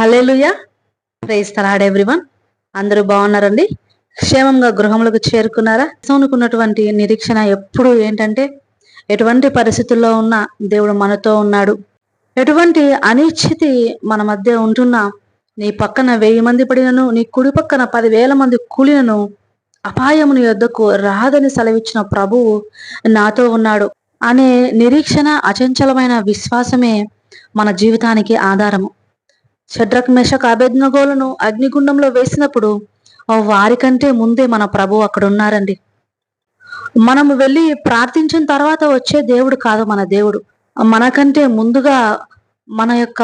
Hallelujah praise everyone. అందరూ బాగున్నారండి? క్షేమంగా గృహంలోకి చేరుకున్నారా? సోనుకున్నటువంటి నిరీక్షణ ఎప్పుడు ఏంటంటే ఎటువంటి పరిస్థితుల్లో ఉన్న దేవుడు మనతో ఉన్నాడు. ఎటువంటి అనిశ్చితి మన మధ్య ఉంటున్నా నీ పక్కన వెయ్యి మంది పడినను నీ కుడి పక్కన పదివేల మంది కూలినను అపాయముని యొద్దకు రాదని సెలవిచ్చిన ప్రభువు నాతో ఉన్నాడు. అనే నిరీక్షణ అచంచలమైన విశ్వాసమే మన జీవితానికి ఆధారము. షడ్రక్ మెషక్ అభెజ్ఞగోలను అగ్నిగుండంలో వేసినప్పుడు వారికంటే ముందే మన ప్రభు అక్కడ ఉన్నారండి మనము వెళ్ళి ప్రార్థించిన తర్వాత వచ్చే దేవుడు కాదు మన దేవుడు. మనకంటే ముందుగా మన యొక్క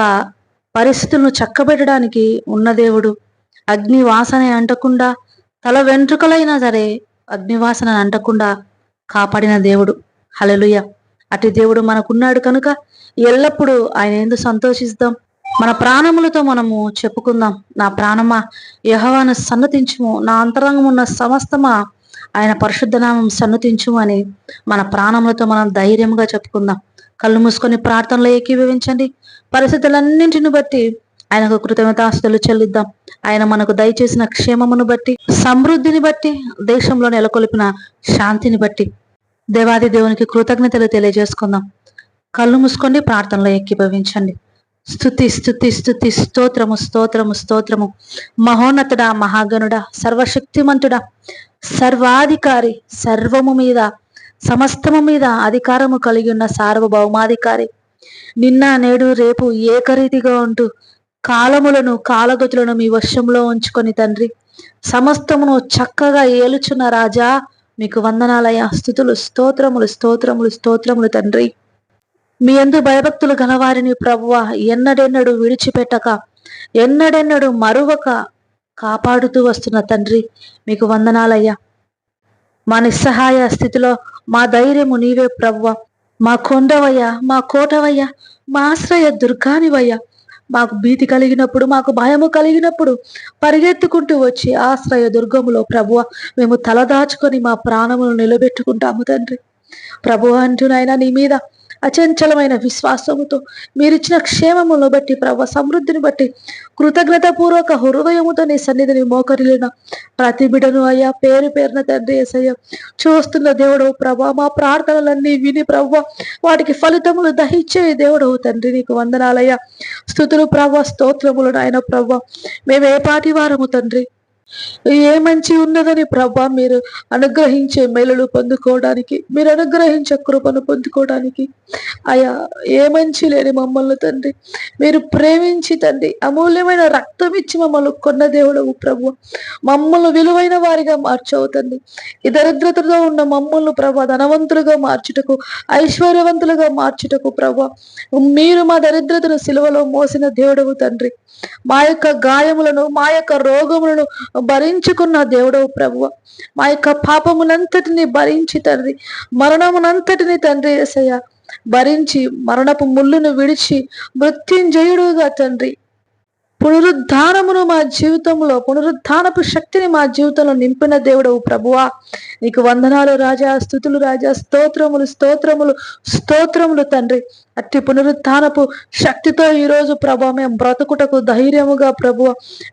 పరిస్థితులను చక్కబెట్టడానికి ఉన్న దేవుడు. అగ్ని వాసన అంటకుండా తల వెంట్రుకలైనా సరే అగ్నివాసన అంటకుండా కాపాడిన దేవుడు. హలలుయ అటు దేవుడు మనకున్నాడు కనుక ఎల్లప్పుడూ ఆయన ఎందుకు సంతోషిస్తాం. మన ప్రాణములతో మనము చెప్పుకుందాం. నా ప్రాణమా యహవాను సన్నతించుము. నా అంతరంగం ఉన్న సమస్తమా ఆయన పరిశుద్ధనామం సన్నతించుము అని మన ప్రాణములతో మనం ధైర్యంగా చెప్పుకుందాం. కళ్ళు మూసుకొని ప్రార్థనలో ఏకీభవించండి. పరిస్థితులన్నింటిని బట్టి ఆయనకు కృతజ్ఞతాస్తులు చెల్లిద్దాం. ఆయన మనకు దయచేసిన క్షేమమును బట్టి సమృద్ధిని బట్టి దేశంలో నెలకొల్పిన శాంతిని బట్టి దేవాది దేవునికి కృతజ్ఞతలు తెలియజేసుకుందాం. కళ్ళు మూసుకోండి ప్రార్థనలో ఏకీభవించండి. స్థుతి స్థుతి స్థుతి స్తోత్రము స్తోత్రము స్తోత్రము. మహోన్నతుడా మహాగణుడా సర్వశక్తిమంతుడా సర్వాధికారి సర్వము మీద సమస్తము మీద అధికారము కలిగి ఉన్న సార్వభౌమాధికారి. నిన్న నేడు రేపు ఏకరీతిగా ఉంటూ కాలములను కాలగతులను మీ వశంలో ఉంచుకొని తండ్రి. సమస్తమును చక్కగా ఏలుచున్న రాజా మీకు వందనాలయ స్థుతులు స్తోత్రములు స్తోత్రములు స్తోత్రములు తండ్రి. మీ ఎందు భయభక్తులు గలవారిని ప్రభువ ఎన్నడెన్నడు విడిచిపెట్టక ఎన్నడెన్నడు మరువక కాపాడుతూ వస్తున్న తండ్రి మీకు వందనాలయ్యా. మా నిస్సహాయ స్థితిలో మా ధైర్యము నీవే ప్రభువ. మా కొండవయ్యా మా కోటవయ్యా మా ఆశ్రయ దుర్గానివయ్యా. మాకు భీతి కలిగినప్పుడు మాకు భయము కలిగినప్పుడు పరిగెత్తుకుంటూ వచ్చి ఆశ్రయ దుర్గములో ప్రభువ మేము తలదాచుకొని మా ప్రాణమును నిలబెట్టుకుంటాము తండ్రి. ప్రభు అంటున్నాయినా నీ మీద అచంచలమైన విశ్వాసముతో మీరిచ్చిన క్షేమమును బట్టి ప్రభ సమృద్ధిని బట్టి కృతజ్ఞత పూర్వక హృదయముతో నీ సన్నిధిని మోకరిలిన ప్రతి బిడను అయ్యా పేరు పేరున తండ్రి ఏసయ్య చూస్తున్న దేవుడు ప్రభ మా ప్రార్థనలన్నీ విని ప్రభ వాటికి ఫలితములు దహించే దేవుడు తండ్రి నీకు వందనాలయ్యా. స్థుతులు ప్రభ స్తోత్రములు నాయన ప్రభ మేము ఏ పాటి వారము తండ్రి. ఏ మంచి ఉన్నదని ప్రభా మీరు అనుగ్రహించే మేలులు పొందుకోవడానికి మీరు అనుగ్రహించే కృపను పొందుకోవడానికి. అయా ఏ మంచి లేని మమ్మల్ని తండ్రి మీరు ప్రేమించి తండ్రి అమూల్యమైన రక్తం ఇచ్చి మమ్మల్ని కొన్న దేవుడవు ప్రభు. మమ్మల్ని విలువైన వారిగా మార్చవు తండ్రి. ఈ దరిద్రతలో ఉన్న మమ్మల్ని ప్రభా ధనవంతులుగా మార్చుటకు ఐశ్వర్యవంతులుగా మార్చుటకు ప్రభా. మీరు మా దరిద్రతను సిలువలో మోసిన దేవుడవు తండ్రి. మా యొక్క గాయములను మా యొక్క రోగములను భరించుకున్న దేవుడవు ప్రభు మా యొక్క పాపమునంతటిని భరించి తండ్రి మరణమునంతటిని తండ్రి ఏసయ్య భరించి మరణపు ముళ్ళును విడిచి మృత్యుంజయుడుగా తండ్రి. పునరుద్ధానమును మా జీవితంలో పునరుద్ధానపు శక్తిని మా జీవితంలో నింపిన దేవుడవు ప్రభువా. నీకు వందనాలు రాజా స్థుతులు రాజా స్తోత్రములు స్తోత్రములు స్తోత్రములు తండ్రి. అట్టి పునరుత్నపు శక్తితో ఈరోజు ప్రభు మేము బ్రతుకుటకు ధైర్యముగా ప్రభు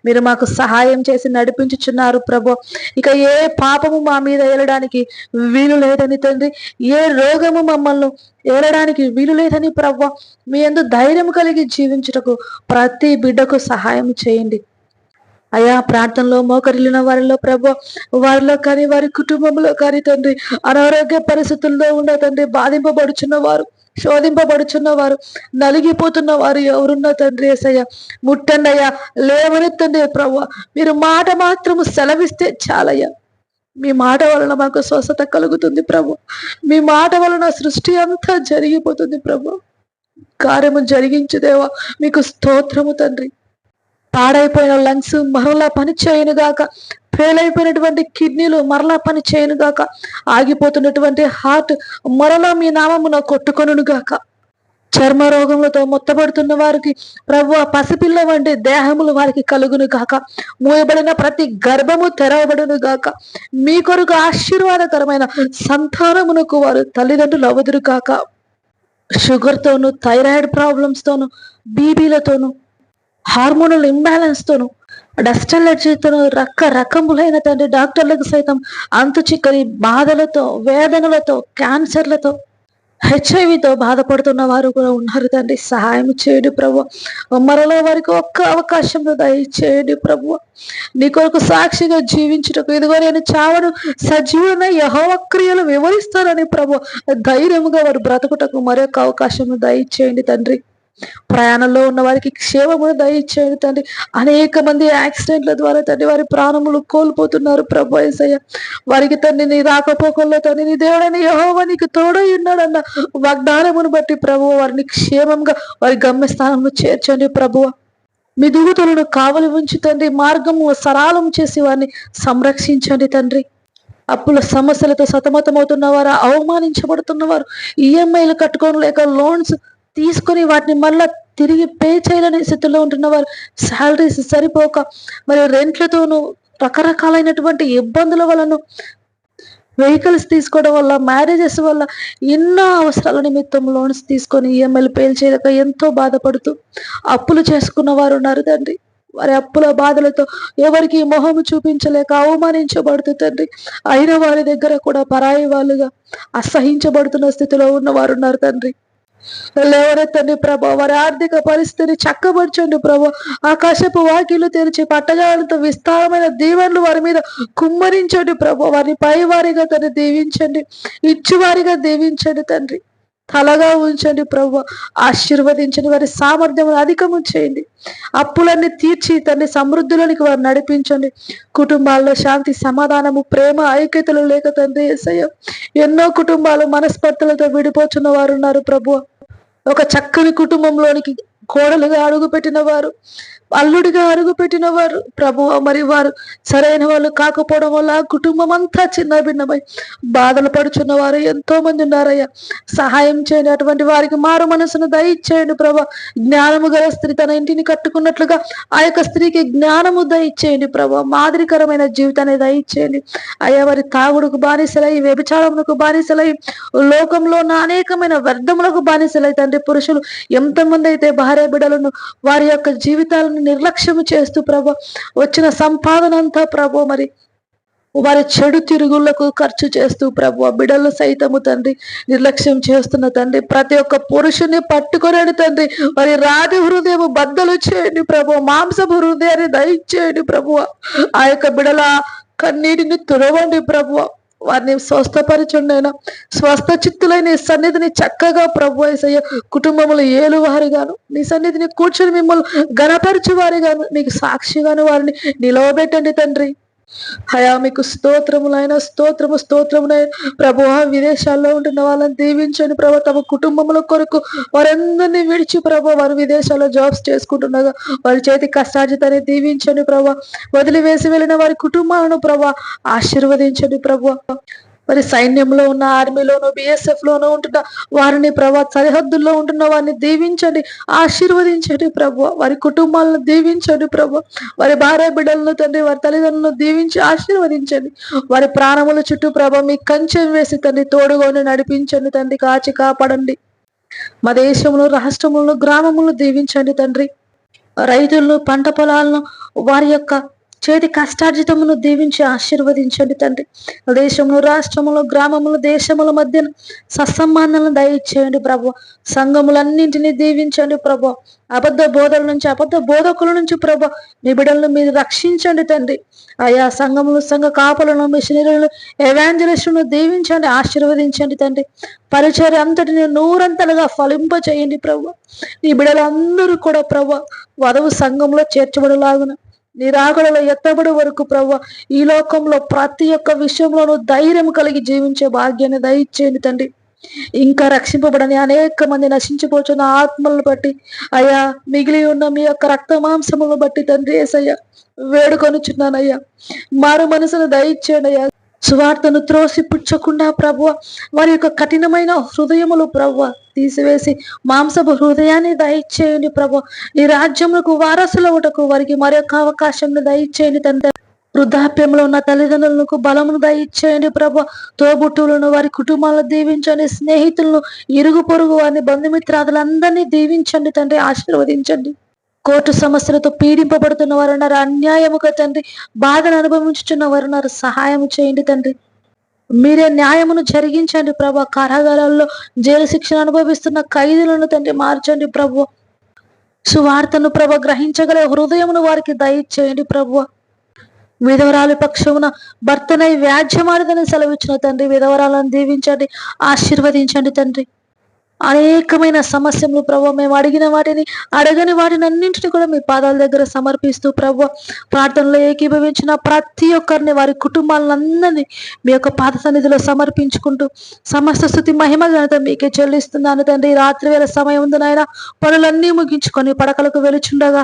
మీరు మాకు సహాయం చేసి నడిపించుచున్నారు ప్రభు ఇక ఏ పాపము మా మీద ఏలడానికి వీలు లేదని తండ్రి. ఏ రోగము మమ్మల్ని ఏలడానికి వీలు లేదని ప్రభు మీ ఎందు ధైర్యం కలిగి జీవించుటకు ప్రతి బిడ్డకు సహాయం చేయండి. అయా ప్రార్థనలో మోకరిల్లిన వారిలో ప్రభు వారిలో కానీ వారి కుటుంబంలో కానీ తండ్రి అనారోగ్య పరిస్థితుల్లో ఉన్న తండ్రి బాధింపబడుచున్న వారు శోధింపబడుచున్న వారు నలిగిపోతున్న వారు ఎవరున్న తండ్రి ఏసయ్య ముట్టండి అయ్యా లేవనెత్తండి ప్రభు మీరు మాట మాత్రము సెలవిస్తే చాలయ్యా. మీ మాట వలన మాకు స్వస్థత కలుగుతుంది ప్రభు. మీ మాట వలన సృష్టి అంతా జరిగిపోతుంది ప్రభు. కార్యము జరిగించుదేవా మీకు స్తోత్రము తండ్రి. పాడైపోయిన లంగ్స్ మరలా పని చేయను గాక. ఫెయిల్ అయిపోయినటువంటి కిడ్నీలు మరలా పని చేయను గాక. ఆగిపోతున్నటువంటి హార్ట్ మరలా మీ నామమున కొట్టుకొనుగాక గాక. చర్మ రోగములతో మొత్తబడుతున్న వారికి ప్రభు పసిపిల్ల వంటి దేహములు వారికి కలుగును గాక. మూయబడిన ప్రతి గర్భము తెరవబడును గాక. మీ కొరకు ఆశీర్వాదకరమైన సంతానమునకు వారు తల్లిదండ్రులు అవదురు కాక షుగర్తోను థైరాయిడ్ ప్రాబ్లమ్స్తోను బీబీలతోనూ హార్మోనల్ ఇంబ్యాలెన్స్ తోను డస్ట్ అలర్జీతోను రకరకములైన తండ్రి డాక్టర్లకు సైతం అంతు చిక్కని బాధలతో వేదనలతో క్యాన్సర్లతో హెచ్ఐవితో బాధపడుతున్న వారు కూడా ఉన్నారు తండ్రి. సహాయం చేయండి ప్రభు. మరలో వారికి ఒక్క అవకాశం దయచేయండి ప్రభు. నీ కొరకు సాక్షిగా జీవించుటకు ఇదిగో నేను చావను. సజీవన యహోవ క్రియలు వివరిస్తానని ప్రభు ధైర్యముగా వారు బ్రతుకుటకు మరొక అవకాశం దయచేయండి తండ్రి. ప్రయాణంలో ఉన్న వారికి క్షేమమును దయచేయండి తండ్రి. అనేక మంది యాక్సిడెంట్ల ద్వారా తండ్రి వారి ప్రాణములు కోల్పోతున్నారు ప్రభు ఏసయ్య. వారికి తండ్రి నీ రాకపోకల్లో తండ్రి నీ దేవుడని యహోవ నీకు తోడై ఉన్నాడన్న వాగ్దానమును బట్టి ప్రభు వారిని క్షేమంగా వారి గమ్యస్థానంలో చేర్చండి ప్రభువ మీ దుగుతులను కావలి ఉంచి తండ్రి మార్గము సరాలం చేసి వారిని సంరక్షించండి తండ్రి. అప్పుల సమస్యలతో సతమతమవుతున్న వారు అవమానించబడుతున్న వారు ఈఎంఐలు కట్టుకోని లేక లోన్స్ తీసుకొని వాటిని మళ్ళా తిరిగి పే చేయలేని స్థితిలో ఉంటున్న వారు శాలరీస్ సరిపోక మరి రెంట్లతోనూ రకరకాలైనటువంటి ఇబ్బందుల వలన వెహికల్స్ తీసుకోవడం వల్ల మ్యారేజెస్ వల్ల ఎన్నో అవసరాల నిమిత్తం లోన్స్ తీసుకొని ఈఎంఐలు పేలు చేయలేక ఎంతో బాధపడుతూ అప్పులు చేసుకున్న వారు ఉన్నారు తండ్రి. వారి అప్పుల బాధలతో ఎవరికి మొహము చూపించలేక అవమానించబడుతూ తండ్రి. అయిన వారి దగ్గర కూడా పరాయి వాళ్ళుగా అసహించబడుతున్న స్థితిలో ఉన్నవారు ఉన్నారు తండ్రి. లేవనెత్తండి ప్రభా. వారి ఆర్థిక పరిస్థితిని చక్కబరచండి ప్రభా. ఆకాశపు వాకిలు తెరిచి పట్టగాలతో విస్తారమైన దీవెనలు వారి మీద కుమ్మరించండి ప్రభా. వారిని పై వారిగా తను దీవించండి. ఇచ్చువారిగా దీవించండి తండ్రి. తలగా ఉంచండి ప్రభు. ఆశీర్వదించండి. వారి సామర్థ్యం అధికము చేయండి. అప్పులన్నీ తీర్చి తండ్రి సమృద్ధులకి వారు నడిపించండి. కుటుంబాల్లో శాంతి సమాధానము ప్రేమ ఐక్యతలు లేక తండ్రి ఎన్నో కుటుంబాలు మనస్పర్ధలతో విడిపోతున్న వారు ఉన్నారు ప్రభు. ఒక చక్కని కుటుంబంలోనికి కోడలుగా అడుగు పెట్టిన వారు. అల్లుడిగా అడుగుపెట్టిన వారు ప్రభు మరి వారు సరైన వాళ్ళు కాకపోవడం వల్ల కుటుంబం అంతా చిన్న భిన్నమై బాధలు పడుచున్న వారు ఎంతో మంది ఉన్నారయ్యా. సహాయం చేయండి అటువంటి వారికి మారు మనసును దయచేయండి ప్రభా. జ్ఞానము గల స్త్రీ తన ఇంటిని కట్టుకున్నట్లుగా ఆ యొక్క స్త్రీకి జ్ఞానము దయచేయండి ప్రభా. మాదిరికరమైన జీవితాన్ని దయచేయండి. అయ్యా వారి తాగుడుకు బానిసలై వ్యభిచారములకు బానిసలై లోకంలో ఉన్న అనేకమైన వ్యర్థములకు బానిసలై తండ్రి పురుషులు ఎంతమంది అయితే భార్య బిడ్డలను వారి యొక్క జీవితాలను నిర్లక్ష్యం చేస్తూ ప్రభ వచ్చిన సంపాదన అంతా ప్రభు మరి వారి చెడు తిరుగుళ్ళకు ఖర్చు చేస్తూ ప్రభు బిడలు సైతము తండ్రి నిర్లక్ష్యం చేస్తున్న తండ్రి ప్రతి ఒక్క పురుషుని పట్టుకొనండి తండ్రి వారి రాతి హృదయం బద్దలు చేయండి ప్రభు మాంసపు హృదయాన్ని దయచేయండి ప్రభు ఆ యొక్క బిడల కన్నీటిని తుడవండి ప్రభు. వారిని స్వస్థపరచండి అయినా స్వస్థ చిత్తులైన నీ సన్నిధిని చక్కగా ప్రభు ఏసయ్య కుటుంబములు ఏలువారిగాను నీ సన్నిధిని కూర్చొని మిమ్మల్ని గనపరచువారిగాను నీకు సాక్షిగాను వారిని నిలవబెట్టండి తండ్రి. హయా మీకు స్తోత్రములైన స్తోత్రము స్తోత్రములైన ప్రభు విదేశాల్లో ఉంటున్న వాళ్ళని దీవించండి ప్రభు. తమ కుటుంబముల కొరకు వారందరినీ విడిచి ప్రభు వారు విదేశాల్లో జాబ్స్ చేసుకుంటుండగా వారి చేతి కష్టార్జితాన్ని దీవించండి ప్రభు. వదిలివేసి వెళ్ళిన వారి కుటుంబాలను ప్రభు ఆశీర్వదించండి ప్రభు. మరి సైన్యంలో ఉన్న ఆర్మీలోను బిఎస్ఎఫ్ లోను ఉంటున్న వారిని ప్రభా సరిహద్దుల్లో ఉంటున్న వారిని దీవించండి ఆశీర్వదించండి ప్రభు. వారి కుటుంబాలను దీవించండి ప్రభు. వారి భార్య బిడ్డలను తండ్రి వారి తల్లిదండ్రులను దీవించి ఆశీర్వదించండి. వారి ప్రాణముల చుట్టూ ప్రభ మీ కంచె వేసి తండ్రి తోడుగోని నడిపించండి తండ్రి కాచి కాపాడండి. మా దేశంలో రాష్ట్రములను గ్రామములను దీవించండి తండ్రి. రైతులను పంట పొలాలను వారి యొక్క చేతి కష్టార్జితమును దీవించి ఆశీర్వదించండి తండ్రి. దేశంలో రాష్ట్రములు గ్రామములు దేశముల మధ్య సత్సంబంధాలను దయచేయండి ప్రభు. సంఘములన్నింటినీ దీవించండి ప్రభు. అబద్ధ బోధల నుంచి అబద్ధ బోధకుల నుంచి ప్రభు నిబిడలను మీరు రక్షించండి తండ్రి. ఆయా సంఘములు సంఘ కాపులను మిషనరీలను ఎవాంజలిస్టులను దీవించండి ఆశీర్వదించండి తండ్రి. పరిచర్య అంతటిని నూరంతలుగా ఫలింప చేయండి ప్రభు. ఈ బిడలందరూ కూడా ప్రభు వధవు సంఘంలో చేర్చబడలాగున నిరాకడలో ఎత్తబడి వరకు ప్రవ్వ ఈ లోకంలో ప్రతి ఒక్క విషయంలోనూ ధైర్యం కలిగి జీవించే భాగ్యాన్ని దయచేయండి తండ్రి. ఇంకా రక్షింపబడని అనేక మంది నశించిపోతున్న ఆత్మలను బట్టి అయ్యా మిగిలి ఉన్న మీ యొక్క రక్త మాంసములను బట్టి తండ్రి ఏసయ్యా వేడుకొనిచున్నానయ్యా. మారు మనసును దయచేయండి అయ్యా. సువార్తను త్రోసి పుచ్చకుండా ప్రభు వారి యొక్క కఠినమైన హృదయములు ప్రభు తీసివేసి మాంసపు హృదయాన్ని దయచేయండి ప్రభు ఈ రాజ్యములకు వారసులవుటకు వారికి మరొక అవకాశం దయచేయండి తండ్రి. వృద్ధాప్యంలో ఉన్న తల్లిదండ్రులకు బలమును దయచేయండి ప్రభు తోబుట్టులను వారి కుటుంబాలను దీవించండి స్నేహితులను ఇరుగు పొరుగు వారిని బంధుమిత్రాదులందరినీ దీవించండి తండ్రి ఆశీర్వదించండి. కోర్టు సమస్యలతో పీడింపబడుతున్న వారు ఉన్నారు. అన్యాయముగా తండ్రి బాధను అనుభవించుచున్న వారు ఉన్నారు. సహాయం చేయండి తండ్రి. మీరే న్యాయమును జరిగించండి ప్రభా. కారాగారాల్లో జైలు శిక్షణ అనుభవిస్తున్న ఖైదీలను తండ్రి మార్చండి ప్రభు. సువార్తను ప్రభ గ్రహించగల హృదయమును వారికి దయచేయండి ప్రభు. విధవరాలి పక్షమున భర్తనై వ్యాజ్యమాడదని సెలవిచ్చిన తండ్రి విధవరాలను దీవించండి ఆశీర్వదించండి తండ్రి. అనేకమైన సమస్యలు ప్రభు మేము అడిగిన వాటిని అడగని వాటిని అన్నింటిని కూడా మీ పాదాల దగ్గర సమర్పిస్తూ ప్రభు ప్రార్థనలో ఏకీభవించిన ప్రతి ఒక్కరిని వారి కుటుంబాలందరినీ మీ యొక్క పాద సన్నిధిలో సమర్పించుకుంటూ సమస్త స్థుతి మహిమ ఘనత మీకే చెల్లిస్తున్నాను తండ్రి. రాత్రి వేళ సమయం ఉంది నాయన పనులన్నీ ముగించుకొని పడకలకు వెలుచుండగా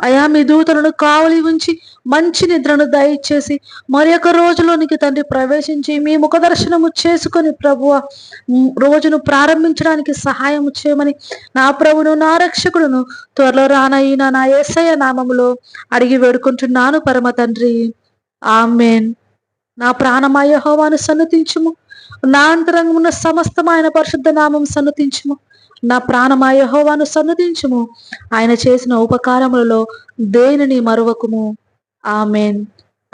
అయా మీ దూతలను కావలి ఉంచి మంచి నిద్రను దయచేసి మరి యొక్క రోజులోనికి తండ్రి ప్రవేశించి మీ ముఖ దర్శనము చేసుకొని ప్రభువ రోజును ప్రారంభించడానికి సహాయం చేయమని నా ప్రభును నా రక్షకుడును త్వరలో రానయ్యిన నా ఏసయ్య నామములో అడిగి వేడుకుంటున్నాను పరమ తండ్రి. ఆమెన్. నా ప్రాణమాయ హోమాను సన్నతించుము. నా అంతరంగమున్న సమస్తమైన పరిశుద్ధ నామం సన్నతించుము. నా ప్రాణమా యహోవాను సన్నదించుము. ఆయన చేసిన ఉపకారములలో దేనిని మరువకుము? Amen.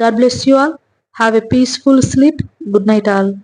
God bless you all. Have a peaceful sleep. Good night all.